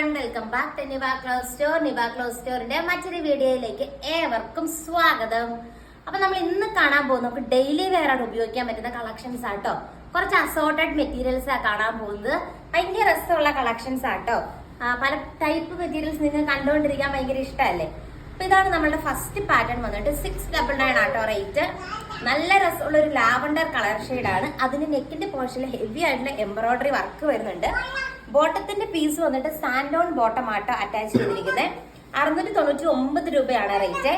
Welcome back to Niva clothes store Niva clothes സ്റ്റോറിന്റെ മറ്റൊരു വീഡിയോയിലേക്ക് ഏവർക്കും സ്വാഗതം. അപ്പൊ നമ്മൾ ഇന്ന് കാണാൻ പോകുന്നത് നമുക്ക് ഡെയിലി വെയർ ആണ് ഉപയോഗിക്കാൻ പറ്റുന്ന കളക്ഷൻസ് ആട്ടോ കുറച്ച് അസോർട്ടഡ് മെറ്റീരിയൽസ് ആ കാണാൻ പോകുന്നത്. ഭയങ്കര രസമുള്ള കളക്ഷൻസ് ആട്ടോ പല ടൈപ്പ് മെറ്റീരിയൽസ് നിങ്ങൾ കണ്ടുകൊണ്ടിരിക്കാൻ ഭയങ്കര ഇഷ്ടമല്ലേ? അപ്പൊ ഇതാണ് നമ്മളുടെ ഫസ്റ്റ് പാറ്റേൺ വന്നിട്ട് സിക്സ് ഡബിൾ നയൻ ആട്ടോ റേറ്റ് നല്ല രസമുള്ള ഒരു ലാവണ്ടർ കളർ ആണ്. അതിന് നെക്കിന്റെ പോർഷനിൽ ഹെവി ആയിട്ടുള്ള എംബ്രോയിഡറി വർക്ക് വരുന്നുണ്ട്. ബോട്ടത്തിന്റെ പീസ് വന്നിട്ട് സാൻഡോൺ ബോട്ടം ആട്ട അറ്റാച്ച് ചെയ്തിരിക്കുന്നത് അറുന്നൂറ്റി തൊണ്ണൂറ്റി ഒമ്പത് രൂപയാണ് റേറ്റ്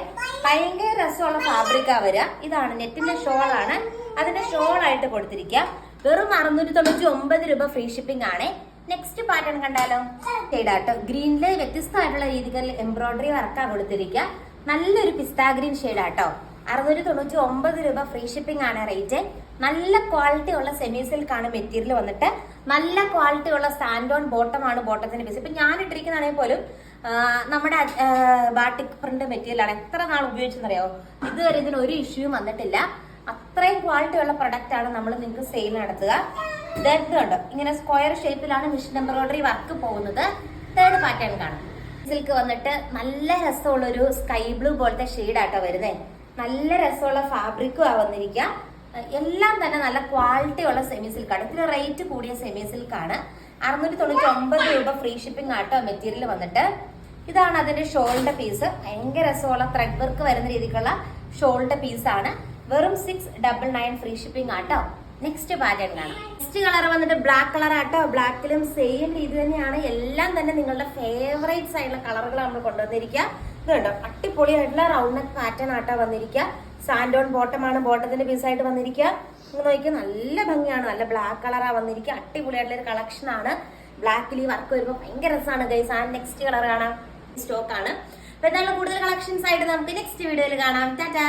ഭയങ്കര രസമുള്ള ഫാബ്രിക്കാ വരിക. ഇതാണ് നെറ്റിന്റെ ഷോളാണ്. അതിന്റെ ഷോളായിട്ട് കൊടുത്തിരിക്കുക വെറും അറുന്നൂറ്റി തൊണ്ണൂറ്റി ഒമ്പത് രൂപ ഫ്രീ ഷിപ്പിംഗ് ആണ്. നെക്സ്റ്റ് പാറ്റേൺ കണ്ടാലോ? ഷെയ്ഡാട്ടോ ഗ്രീനിൽ വ്യത്യസ്തമായിട്ടുള്ള രീതികളിൽ എംബ്രോയിഡറി വർക്കാണ് കൊടുത്തിരിക്കുക നല്ലൊരു പിസ്താ ഗ്രീൻ ഷെയ്ഡാട്ടോ അറുന്നൂറ്റി തൊണ്ണൂറ്റി ഒമ്പത് രൂപ ഫ്രീ ഷിപ്പിംഗ് ആണ് റേറ്റ് നല്ല ക്വാളിറ്റി ഉള്ള സെമി സിൽക്കാണ് മെറ്റീരിയൽ വന്നിട്ട്. നല്ല ക്വാളിറ്റി ഉള്ള സാൻഡോൺ ബോട്ടം ആണ് ബോട്ടത്തിന്റെ പീസ് ഇപ്പൊ ഞാൻ ഇട്ടിരിക്കുന്നതാണെങ്കിൽ പോലും നമ്മുടെ ബാട്ടിക് പ്രിന്റ് മെറ്റീരിയൽ ആണ് എത്ര നാൾ ഉപയോഗിച്ചെന്നറിയോ ഇതുവരെ ഇതിന് ഒരു ഇഷ്യൂവും വന്നിട്ടില്ല. അത്രയും ക്വാളിറ്റി ഉള്ള പ്രൊഡക്റ്റ് ആണ് നമ്മൾ നിങ്ങൾക്ക് സെയിൽ നടത്തുക. ദർദ്ദുണ്ട് ഇങ്ങനെ സ്ക്വയർ ഷേപ്പിലാണ് മിഷൻ എംബ്രോയിഡറി വർക്ക് പോകുന്നത്. തേർഡ് പാറ്റേൺ കാണാം. സിൽക്ക് വന്നിട്ട് നല്ല രസമുള്ളൊരു സ്കൈ ബ്ലൂ പോലത്തെ ഷെയ്ഡാട്ടോ വരുന്നത് നല്ല രസമുള്ള ഫാബ്രിക്കും ആ വന്നിരിക്കുക എല്ലാം തന്നെ നല്ല ക്വാളിറ്റി ഉള്ള സെമി സിൽക്കാണ് ഇതിന് റേറ്റ് കൂടിയ സെമി സിൽക്കാണ് അറുന്നൂറ്റി തൊണ്ണൂറ്റി ഒമ്പത് രൂപ ഫ്രീ ഷിപ്പിംഗ് ആട്ടോ മെറ്റീരിയൽ വന്നിട്ട്. ഇതാണ് അതിന്റെ ഷോളിന്റെ പീസ് ഭയങ്കര രസമുള്ള ത്രെഡ് വർക്ക് വരുന്ന രീതിക്കുള്ള ഷോളിന്റെ പീസാണ് വെറും six double nine free shipping ആട്ടോ. നെക്സ്റ്റ് പാറ്റേൺ കാണാം. നെക്സ്റ്റ് കളർ വന്നിട്ട് ബ്ലാക്ക് കളർ ആട്ടോ. ബ്ലാക്കിലും സെയിം രീതി തന്നെയാണ്. എല്ലാം തന്നെ നിങ്ങളുടെ ഫേവറേറ്റ്സ് ആയിട്ടുള്ള കളറുകൾ നമ്മൾ കൊണ്ടുവന്നിരിക്കുക ഇത് കണ്ടോ അടിപൊളിയായിട്ടുള്ള റൗണ്ട് നെക്ക് പാറ്റേൺ ആട്ടാ വന്നിരിക്കുക സാൻഡോൺ ബോട്ടമാണ് ബോട്ടത്തിന്റെ പീസായിട്ട് വന്നിരിക്കുക നിങ്ങൾ നോക്കിയാൽ നല്ല ഭംഗിയാണ് നല്ല ബ്ലാക്ക് കളറാ വന്നിരിക്കുക അടിപൊളിയായിട്ടുള്ള ഒരു കളക്ഷൻ ആണ്. ബ്ലാക്കിൽ ഈ വർക്ക് വരുമ്പോൾ ഭയങ്കര രസമാണ് ഗൈസ് ആ നെക്സ്റ്റ് കളർ കാണാം. സ്റ്റോക്ക് ആണ്. അപ്പൊ എന്തായാലും കൂടുതൽ കളക്ഷൻസ് ആയിട്ട് നമുക്ക് നെക്സ്റ്റ് വീഡിയോയിൽ കാണാം. ടാറ്റാ.